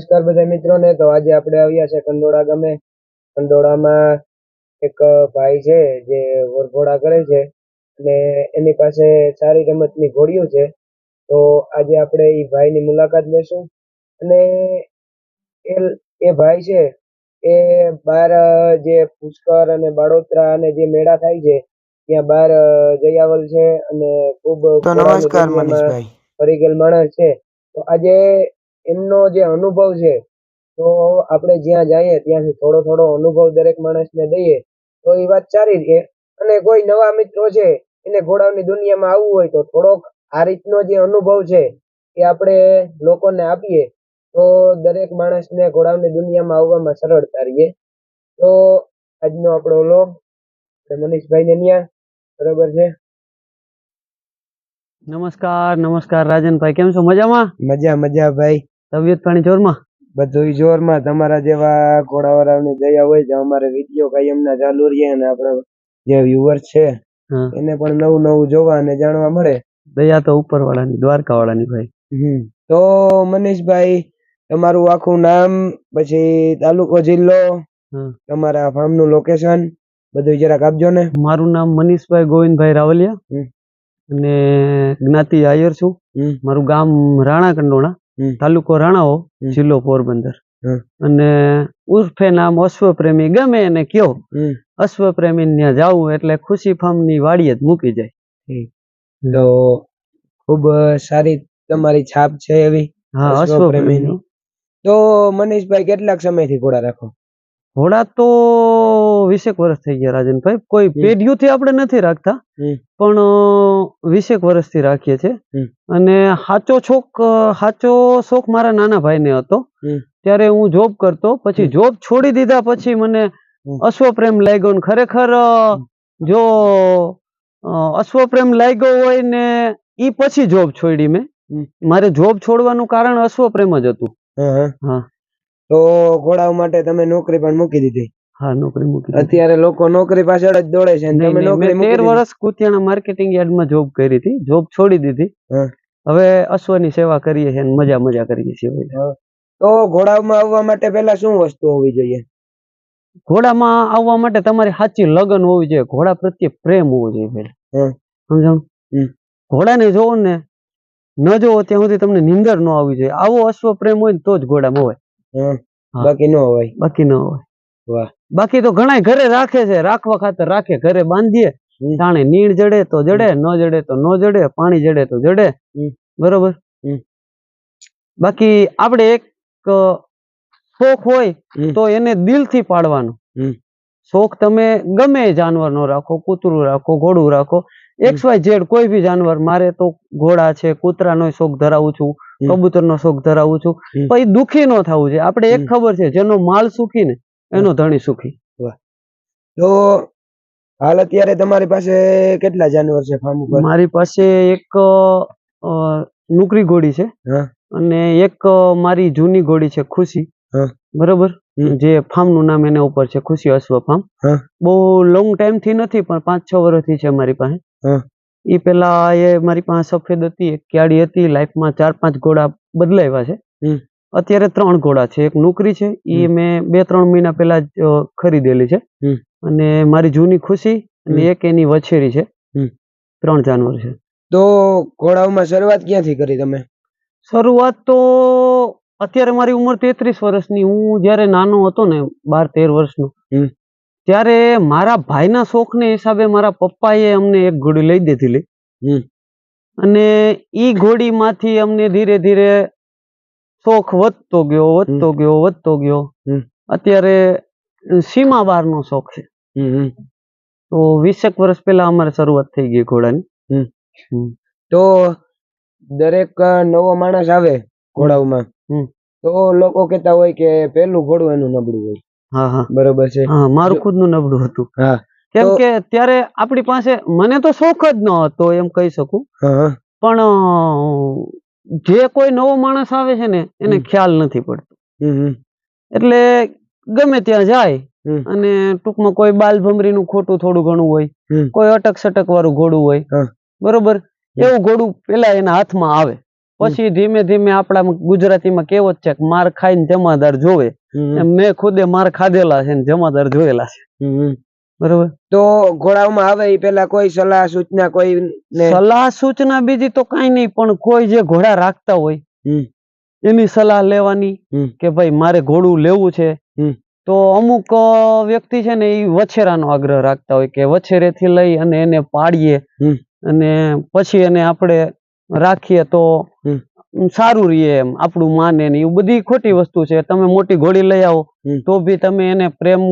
નમસ્કાર બધા મિત્રોને. તો આજે આપણે આવ્યા છે કંડોળા ગામે. કંડોળામાં એક ભાઈ છે જે વરઘોડા કરે છે અને એની પાસે સારી રમતની ઘોડીઓ છે. તો આજે આપણે એ ભાઈની મુલાકાત લેશું. અને એ એ ભાઈ છે એ બહાર જે પુષ્કર અને બાળોતરા અને જે મેળા થાય છે ત્યાં બહાર જયાવલ છે અને ખૂબ નમસ્કાર મનીષભાઈ. પરિગલ માણસ છે. તો આજે એમનો જે અનુભવ છે તો આપણે જ્યાં જઈએ ત્યાંથી થોડો થોડો અનુભવ દરેક માણસને દઈએ તો એ વાત સારી છે. અને કોઈ નવા મિત્રો છે એને ઘોડાઓની દુનિયામાં આવવું હોય તો થોડોક આ રીતનો જે અનુભવ છે એ આપણે લોકોને આપીએ તો દરેક માણસને ઘોડાઓની દુનિયામાં આવવામાં સરળતા રહીએ તો આજનો આપણો લોગ મનીષભાઈને ન્યા બરાબર છે? નમસ્કાર નમસ્કાર રાજનભાઈ કેમ છો? મજામાં? મજા મજા ભાઈ. તબિયત પાણી જોરમાં? બધું જોરમાં. તમારા જેવા ઘોડાવાળાની દયા હોય તો અમારે વીડિયો કાયમના ચાલુ રહીએ અને આપણા જે વ્યુઅર્સ છે એને પણ નવું નવું જોવા અને જાણવા મળે. દયા તો ઉપર વાળાની દ્વારકા વાળાની ભાઈ તો મનીષભાઈ તમારું આખું નામ પછી તાલુકો જિલ્લો તમારા ફાર્મનું લોકેશન બધું જરાક આપજો ને. મારું નામ મનીષભાઈ ગોવિંદભાઈ રાવલિયા. અને જ્ઞાતિ આયર છું. મારું ગામ રાણા કંડોણા. તાલુકો રાણાઓ જિલ્લો પોરબંદર. અને ઉર્ફે નામ અશ્વપ્રેમી ગમે એને કયો. અશ્વપ્રેમી ત્યાં જાવું એટલે ખુશી ફાર્મની વાડીએ જ મૂકી જાય. તો ખૂબ સારી તમારી છાપ છે એવી હા અશ્વપ્રેમીની. અશ્વપ્રેમી તો મનીષભાઈ કેટલાક સમયથી ઘોડા રાખો? ઘોડા તો વીસેક વર્ષ થઈ ગયા રાજનભાઈ. કોઈ. પેઢીઓથી આપણે નથી રાખતા પણ વીસેક વર્ષથી રાખીએ છીએ. અને સાચો શોખ હાચો સાચો શોખ મારા નાના ભાઈને હતો. ત્યારે હું જોબ કરતો પછી જોબ છોડી દીધા પછી મને. અશ્વપ્રેમ લાગ્યો ને ખરેખર જો અશ્વપ્રેમ લાગ્યો હોય ને ઈ પછી જોબ છોડી મેં. મારે જોબ છોડવાનું કારણ અશ્વપ્રેમ જ હતું. હા. તો ઘોડાઓ માટે તમે નોકરી પણ મૂકી દીધી. હા નોકરી મૂકી અત્યારે લોકો નોકરી પાછળ જ દોડે છે તમે નોકરી મૂકી તેર. વર્ષ કુતિયાણા માર્કેટિંગ યાર્ડમાં જોબ કરી હતી જોબ છોડી દીધી હવે અશ્વની સેવા કરીએ છીએ અને મજા મજા કરીએ છીએ. તો ઘોડામાં આવવા માટે પહેલા શું વસ્તુ હોવી જોઈએ ઘોડામાં આવવા માટે તમારી સાચી લગન હોવી જોઈએ ઘોડા પ્રત્યે પ્રેમ હોવો જોઈએ પહેલા. સમજાણું. ઘોડાને જોવો ને ન જોવો ત્યાં સુધી તમને નિંદર ન આવવી જોઈએ આવો અશ્વ પ્રેમ હોય ને તો જ ઘોડામાં હોય. બાકી ન હોય બાકી ન હોય વાહ. બાકી તો ઘણા ઘરે રાખે છે. રાખવા ખાતર રાખે. ઘરે બાંધીએ. તાણે નીણ જડે તો જડે ન જડે તો ન જડે પાણી જડે તો જડે. બરોબર? બાકી આપણે એક શોખ હોય તો એને દિલથી પાડવાનો. શોખ તમે ગમે એ જાનવરનો રાખો કૂતરું રાખો ઘોડું રાખો. એક્સ વાય ઝેડ કોઈ બી જાનવર મારે તો ઘોડા છે કૂતરાનો શોખ ધરાવું છું કબૂતર કબૂતરનો શોખ ધરાવું છું. પણ દુખી ન થવું છે આપણે એક ખબર છે જેનો માલ સુખી ને એનો ધણી સુખી તો હાલ અત્યારે તમારી પાસે કેટલા જાનવર છે ફાર્મ ઉપર મારી પાસે એક નુકરી ઘોડી છે. અને એક મારી જૂની ઘોડી છે ખુશી. બરોબર. જે ફાર્મનું નામ એના ઉપર છે ખુશી અશ્વ ફાર્મ બહુ લોંગ ટાઈમથી નથી પણ પાંચ છ વર્ષથી છે મારી પાસે હા. એ પેલા એ મારી પાસે સફેદ હતી એક ક્યાળી હતી લાઈફમાં ચાર પાંચ ઘોડા બદલાવ્યા છે. અત્યારે ત્રણ ઘોડા છે. એક નોકરી છે. એ મેં બે ત્રણ મહિના પહેલા જ ખરીદેલી છે. અને મારી જૂની ખુશી અને એક એની વછેરી છે. ત્રણ જાનવર છે. તો ઘોડાઓમાં શરૂઆત ક્યાંથી કરી તમે? શરૂઆત તો અત્યારે મારી ઉંમર તેત્રીસ વર્ષની. હું જ્યારે નાનો હતો ને બાર તેર વર્ષનો. ત્યારે મારા ભાઈના શોખને હિસાબે મારા પપ્પાએ અમને એક ઘોડી લઈ દીધેલી. અને એ ઘોડીમાંથી અમને ધીરે ધીરે શોખ વધતો ગયો વધતો ગયો વધતો ગયો. અત્યારે સીમા બાર નો શોખ છે. તો વીસેક વર્ષ પહેલા અમારે શરૂઆત થઈ ગઈ ઘોડાની. તો દરેક નવો માણસ આવે ઘોડાઓમાં. તો લોકો કહેતા હોય કે પેલું ઘોડું એનું નબળું હોય. હા હા. બરોબર છે. હા મારું ખુદ ખુદનું નબળું હતું. હા. કેમ કે ત્યારે આપણી પાસે મને તો શોખ જ ન હતો એમ કહી શકું. પણ જે કોઈ નવો માણસ આવે છે ને એને ખ્યાલ નથી પડતો. એટલે ગમે ત્યાં જાય અને ટૂંકમાં કોઈ બાલ ભમરીનું ખોટું થોડું ઘણું હોય કોઈ અટક સટક વાળું ઘોડું હોય બરોબર? એવું ઘોડું પેલા એના હાથમાં આવે. પછી ધીમે ધીમે આપણા ગુજરાતીમાં કેવો છે કે માર ખાઈને જમાદાર જોવે. મેં ખુદે માર ખાધેલા છે ને જમાદાર જોયેલા છે. બરોબર? તો ઘોડાઓમાં આવે એ પેલા કોઈ સલાહ સૂચના કોઈ સલાહ સૂચના બીજી તો કઈ નહીં પણ કોઈ જે ઘોડા રાખતા હોય એની સલાહ લેવાની કે ભાઈ મારે ઘોડું લેવું છે તો અમુક વ્યક્તિ છે ને એ વછેરાનો આગ્રહ રાખતા હોય કે વછેરેથી લઈ અને એને પાડીએ અને પછી એને આપણે રાખીએ તો સારું રહીએ એમ આપણું માને ને એવું બધી ખોટી વસ્તુ છે. તમે મોટી ઘોડી લઈ આવો તો બી તમે એને પ્રેમ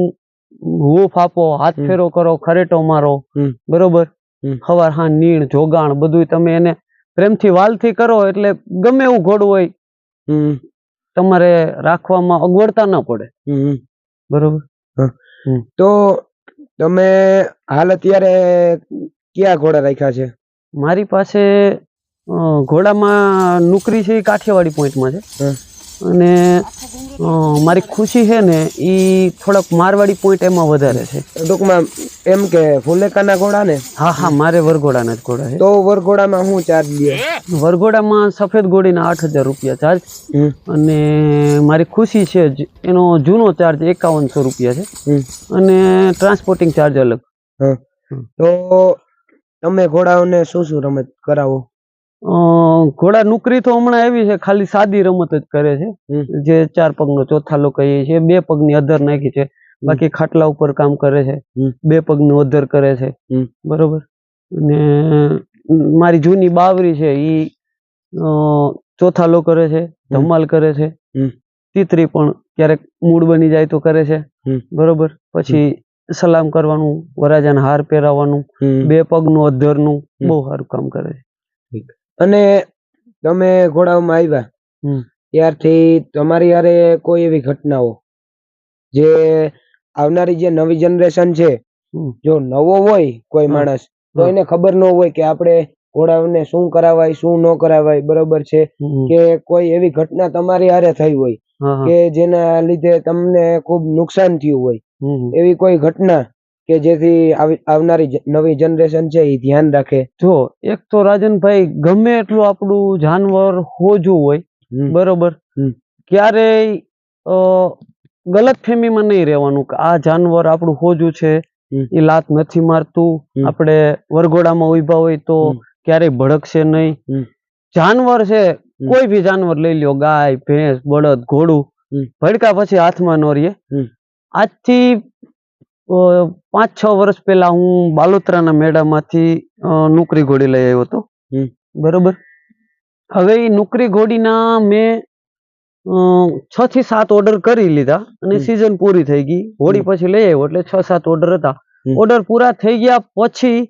હૂફ આપો હાથ ફેરો કરો ખરેટો મારો. બરોબર? હવાર હા નીણ જોગાણ બધું તમે એને પ્રેમથી વાલથી કરો એટલે ગમે એવું ઘોડું હોય તમારે રાખવામાં અગવડતા ન પડે. બરોબર? તો તમે હાલ અત્યારે કયા ઘોડા રાખ્યા છે? મારી પાસે ઘોડામાં નુકરી છે કાઠિયાવાડી પોઈન્ટમાં છે. અને મારી ખુશી છે ને એ થોડાક મારવાડી પોઈન્ટ એમાં વધારે છે. ટૂંકમાં એમ કે ફુલેકાના ઘોડા ને? હા હા મારે વરઘોડાના જ ઘોડા છે. તો વરઘોડામાં હું ચાર્જ લે? વરઘોડામાં સફેદ ઘોડીના આઠ હજાર રૂપિયા ચાર્જ અને મારી ખુશી છે એનો જૂનો ચાર્જ એકાવનસો રૂપિયા છે. અને ટ્રાન્સપોર્ટિંગ ચાર્જ અલગ. તો તમે ઘોડાઓને શું શું રમત કરાવો? ઘોડા નુકરી તો હમણાં એવી છે ખાલી સાદી રમત જ કરે છે. જે ચાર પગનો ચોથા લોકો એ છે બે પગની અધર નાખી છે બાકી ખાટલા ઉપર કામ કરે છે. બે પગનું અધર કરે છે. બરોબર? અને મારી જૂની બાવરી છે ઈ અ, ચોથા લો કરે છે ધમાલ કરે છે. તીતરી પણ ક્યારેક મૂળ બની જાય તો કરે છે. બરોબર? પછી સલામ કરવાનું વરાજાને હાર પહેરાવાનું બે પગનું અધરનું. બહુ સારું કામ કરે છે. અને તમે ઘોડાઓમાં આવ્યા હમ. ત્યારથી તમારી હારે કોઈ એવી ઘટનાઓ જે આવનારી જે નવી જનરેશન છે હમ. જો નવો હોય કોઈ હા. માણસ તો હા. એને ખબર ન હોય કે આપણે ઘોડાઓને શું કરાવાય શું ન કરાવાય બરોબર છે હમ. કે કોઈ એવી ઘટના તમારી હારે થઈ હોય હા, હા. કે જેના લીધે તમને ખૂબ નુકસાન થયું હોય હમ. એવી કોઈ ઘટના કે જેથી આવનારી નવી જનરેશન છે એ ધ્યાન રાખે. જો એક તો રાજનભાઈ ગમે એટલું આપણું જાનવર હોજું હોય બરોબર? ક્યારેય ગલત ફેમીમાં નહીં રહેવાનું કે આ જાનવર આપણું હોજું છે એ લાત નથી મારતું. આપણે વરઘોડામાં ઊભા હોય તો ક્યારેય ભડકશે નહીં. જાનવર છે કોઈ બી જાનવર લઈ લ્યો ગાય ભેંસ બળદ ઘોડું ભડકા પછી હાથમાં નો રહીએ. આજથી પાંચ છ વર્ષ પહેલા હું બાલોતરાના મેળામાંથી નોકરી ઘોડી લઈ આવ્યો હતો. બરોબર? હવે એ નોકરી ઘોડીના મેં છ થી સાત ઓર્ડર કરી લીધા અને સિઝન પૂરી થઈ ગઈ. હોળી પછી લઈ આવ્યો એટલે છ સાત ઓર્ડર હતા. ઓર્ડર પૂરા થઈ ગયા પછી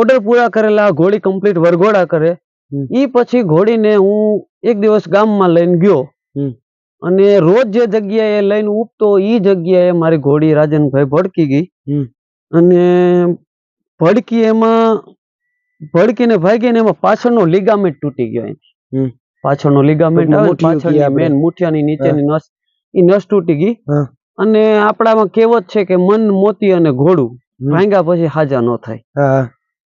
ઓર્ડર પૂરા કરેલા ઘોડી કમ્પ્લીટ વરઘોડા કરે. એ ઈ પછી ઘોડીને હું એક દિવસ ગામમાં લઈને ગયો. અને રોજ જે જગ્યાએ લઈને ઉપતો ઈ જગ્યાએ મારી ઘોડી રાજનભાઈ ભડકી ગઈ. અને ભડકી એમાં ભડકીને ભાગી ને એમાં પાછળનો લિગામેન્ટ તૂટી ગયો. હમ. પાછળનો લિગામેન્ટ આવે પાછળની મેન મુઠિયાની નીચેની નસ એ નસ તૂટી ગઈ. અને આપણામાં કહેવત છે કે મન મોતી અને ઘોડું. ભાંગ્યા પછી હાજા ન થાય.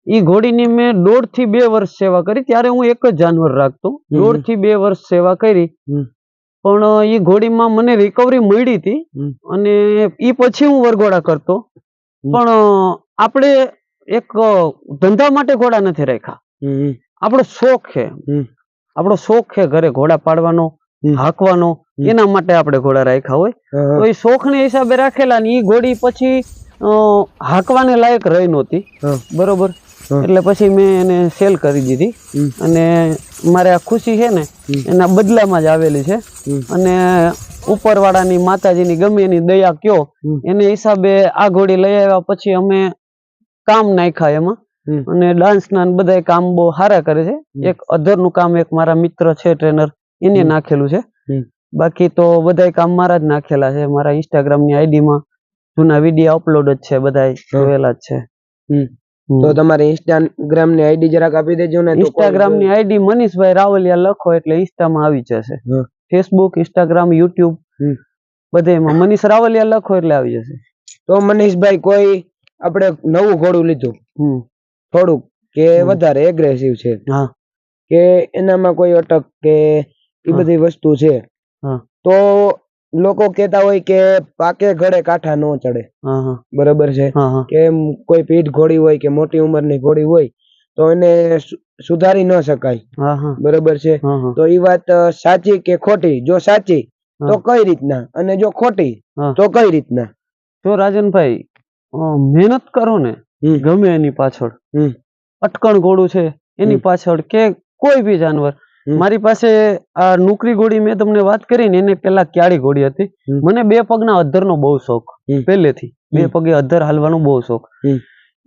એ ઘોડીની મેં દોઢથી બે વર્ષ સેવા કરી. ત્યારે હું એક જ જાનવર રાખતો. દોઢથી બે વર્ષ સેવા કરી. પણ ઈ ઘોડીમાં મને રિકવરી મળી હતી અને ઈ પછી હું વરઘોડા કરતો. પણ આપણે એક ધંધા માટે ઘોડા નથી રાખ્યા. આપણો શોખ છે. આપણો શોખ છે ઘરે ઘોડા પાડવાનો. હાંકવાનો એના માટે આપણે ઘોડા રાખ્યા હોય. તો એ શોખને હિસાબે રાખેલા ને એ ઘોડી પછી હાકવાને લાયક રહી નહોતી. બરોબર. એટલે પછી મેં એને સેલ કરી દીધી. અને મારે આ ખુશી છે ને એના બદલામાં જ આવેલી છે. અને ઉપરવાળાની માતાજીની ગમે એની દયા કયો. એને હિસાબે આ ઘોડી લઈ આવ્યા પછી અમે કામ નાખ્યા એમાં. અને ડાન્સ ના બધાય કામ બહુ સારા કરે છે. એક અધરનું કામ એક મારા મિત્ર છે ટ્રેનર એને નાખેલું છે. બાકી તો બધાય કામ મારા જ નાખેલા છે. મારા ઇન્સ્ટાગ્રામની આઈડી માં જૂના વીડિયો અપલોડ જ છે બધાય જોયેલા જ છે. તો તમારે ઇન્સ્ટાગ્રામની આઈડી જરાક આપી દેજો ને ઇન્સ્ટાગ્રામની આઈડી મનીષભાઈ રાવલિયા લખો એટલે ઇન્સ્ટામાં આવી જશે. Facebook Instagram YouTube. બધેમાં Manish Ravaliya લખો એટલે આવી જશે. તો મનીષભાઈ કોઈ આપણે નવું ઘોડું લીધું. થોડુંક કે વધારે એગ્રેસિવ છે. હા. કે એનામાં કોઈ અટક કે એ બધી વસ્તુ છે. હા. તો લોકો કેતા હોય કે પાકે ઘડે કાંઠા ન ચડે. બરોબર છે? કે કોઈ પીઠ ઘોડી હોય કે મોટી ઉંમરની ઘોડી હોય તો એને સુધારી ન શકાય. બરોબર છે? તો એ વાત સાચી કે ખોટી? જો સાચી તો કઈ રીતના? અને જો ખોટી તો કઈ રીતના? તો રાજનભાઈ મહેનત કરો ને ગમે એની પાછળ. અટકણ ઘોડું છે એની પાછળ કે કોઈ બી જાનવર. મારી પાસે આ નુકરી ઘોડી મેં તમને વાત કરી ને એને પેલા ક્યાળી ઘોડી હતી. મને બે પગના અધરનો બહુ શોખ. પહેલેથી. બે. પગે અધર હાલવાનો બહુ શોખ.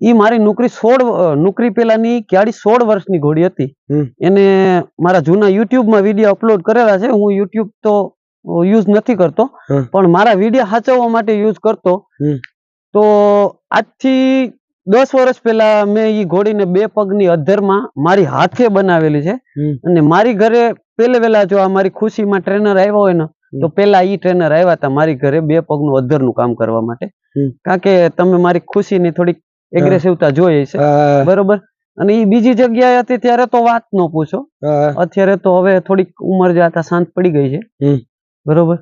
ઈ મારી નુકરી સોળ નોકરી પેલાની ક્યાળી સોળ વર્ષની ઘોડી હતી. એને મારા જૂના યુટ્યુબમાં વીડિયો અપલોડ કરેલા છે. હું યુટ્યુબ તો યુઝ નથી કરતો. પણ મારા વીડિયો સાચવવા માટે યુઝ કરતો. તો આજથી દસ વર્ષ પહેલા મેં ઈ ઘોડીને બે પગની અધરમાં મારી હાથે બનાવેલી છે. અને મારી ઘરે પેલે વેલા જો આ મારી ખુશીમાં ટ્રેનર આવ્યા હોય ને તો પેલા ઈ ટ્રેનર આવ્યા હતા મારી ઘરે બે પગનું અધરનું કામ કરવા માટે. કારણ કે તમે મારી ખુશીની થોડીક એગ્રેસિવતા જોઈ છે બરોબર? અને એ બીજી જગ્યાએ હતી ત્યારે તો વાત ન પૂછો. અત્યારે તો હવે થોડીક ઉંમર જતા શાંત પડી ગઈ છે. બરોબર?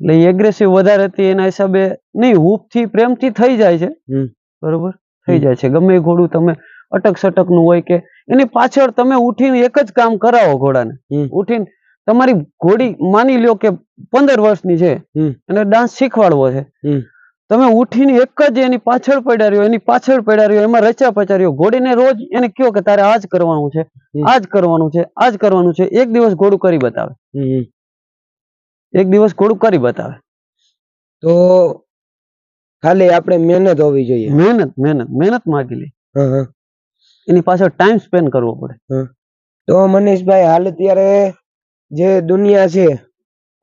એટલે એગ્રેસિવ વધારે હતી એના હિસાબે નહીં હૂફથી પ્રેમથી થઈ જાય છે. બરોબર? થઈ જાય છે. ગમે ઘોડું તમે અટક સટકનું હોય કે એની પાછળ તમે ઉઠીને એક જ કામ કરાવો ઘોડાને. ઉઠીને તમારી ઘોડી માની લ્યો કે પંદર વર્ષની છે અને ડાન્સ શીખવાડવો છે. તમે ઉઠીને એક જ એની પાછળ પડ્યા રહ્યો એની પાછળ પડ્યા રહ્યો એમાં રચ્યા પચાર્યો ઘોડીને રોજ એને કયો કે તારે આજ કરવાનું છે આજ કરવાનું છે આજ કરવાનું છે. એક દિવસ ઘોડું કરી બતાવે. એક દિવસ ઘોડું કરી બતાવે. તો ખાલી આપણે મહેનત હોવી જોઈએ. મહેનત મહેનત મહેનત માગી લે. એની પાછળ ટાઈમ સ્પેન્ડ કરવો પડે. તો મનીષભાઈ હાલ અત્યારે જે દુનિયા છે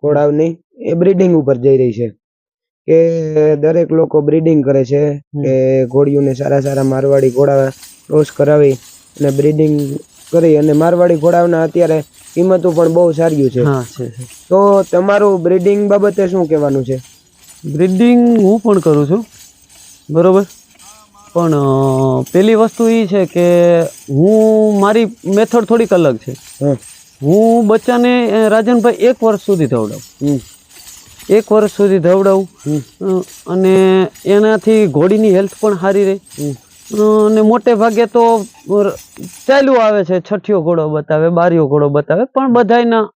ઘોડાઓની એ બ્રીડિંગ ઉપર જઈ રહી છે. કે દરેક લોકો બ્રીડિંગ કરે છે. કે ઘોડીઓને સારા સારા મારવાડી ઘોડા ક્રોસ કરાવી અને બ્રીડિંગ કરી અને મારવાડી ઘોડાઓના અત્યારે કિંમતો પણ બહુ સારી છે. તો તમારું બ્રીડિંગ બાબતે શું કહેવાનું છે? બ્રીડિંગ હું પણ કરું છું. બરાબર? પણ પહેલી પેલી વસ્તુ એ છે કે હું મારી મેથડ થોડીક અલગ છે. હું. બચ્ચાને રાજનભાઈ એક વર્ષ સુધી ધવડાવું. એક વર્ષ સુધી ધવડાવું. અને એનાથી ઘોડીની હેલ્થ પણ સારી રહે. અને મોટે ભાગે તો ચાલ્યું આવે છે. છઠ્ઠીઓ ઘોડો બતાવે બારીયો ઘોડો બતાવે પણ બધાયના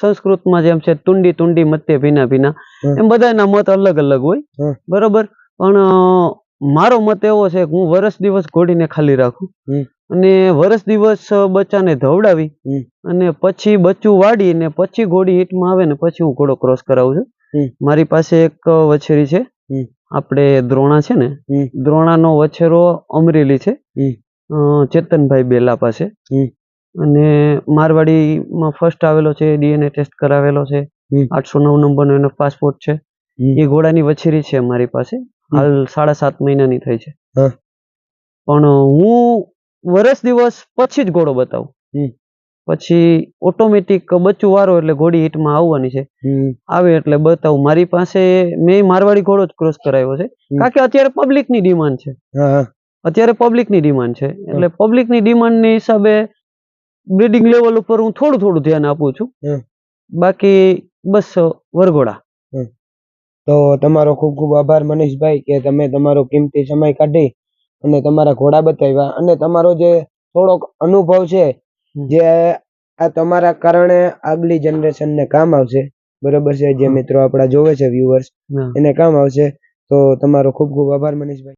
સંસ્કૃતમાં જેમ છે તુંડી તુંડી મત્તે ભીના ભીના. એમ બધાના મત અલગ અલગ હોય. બરોબર? પણ મારો મત એવો છે કે હું વરસ દિવસ ઘોડીને ખાલી રાખું. અને વરસ દિવસ બચ્ચાને ધવડાવી અને પછી બચ્ચું વાડી ને પછી ઘોડી હિટમાં આવે ને પછી હું ઘોડો ક્રોસ કરાવું છું. મારી પાસે એક વછેરી છે. આપણે દ્રોણા છે ને? દ્રોણાનો વછેરો અમરેલી છે. ચેતનભાઈ બેલા પાસે. અને મારવાડીમાં ફર્સ્ટ આવેલો છે ડીએનએ ટેસ્ટ કરાવેલો છે. આઠસો નવ નંબરનો એનો પાસપોર્ટ છે. એ ઘોડાની વછેરી છે મારી પાસે. હાલ સાડા સાત મહિનાની થઈ છે. પણ હું વરસ દિવસ પછી જ ઘોડો બતાવું. પછી ઓટોમેટિક બચ્ચું વારો એટલે ઘોડી હિટમાં આવવાની છે. આવે એટલે બતાવું. મારી પાસે મેં મારવાડી ઘોડો જ ક્રોસ કરાવ્યો છે. કારણ કે અત્યારે પબ્લિકની ડિમાન્ડ છે. અત્યારે પબ્લિકની ડિમાન્ડ છે. એટલે પબ્લિકની ડિમાન્ડની હિસાબે બ્રીડિંગ લેવલ ઉપર હું થોડું થોડું ધ્યાન આપું છું. બાકી બસ વરઘોડા. તો તમારો ખૂબ ખૂબ આભાર મનીષભાઈ કે તમે તમારો કિંમતી સમય કાઢી અને તમારા ઘોડા બતાવ્યા અને તમારો જે થોડોક અનુભવ છે જે આ તમારા કારણે આગલી જનરેશનને કામ આવશે. બરોબર છે? જે મિત્રો આપણા જોવે છે વ્યુઅર્સ એને કામ આવશે. તો તમારો ખૂબ ખૂબ આભાર મનીષભાઈ.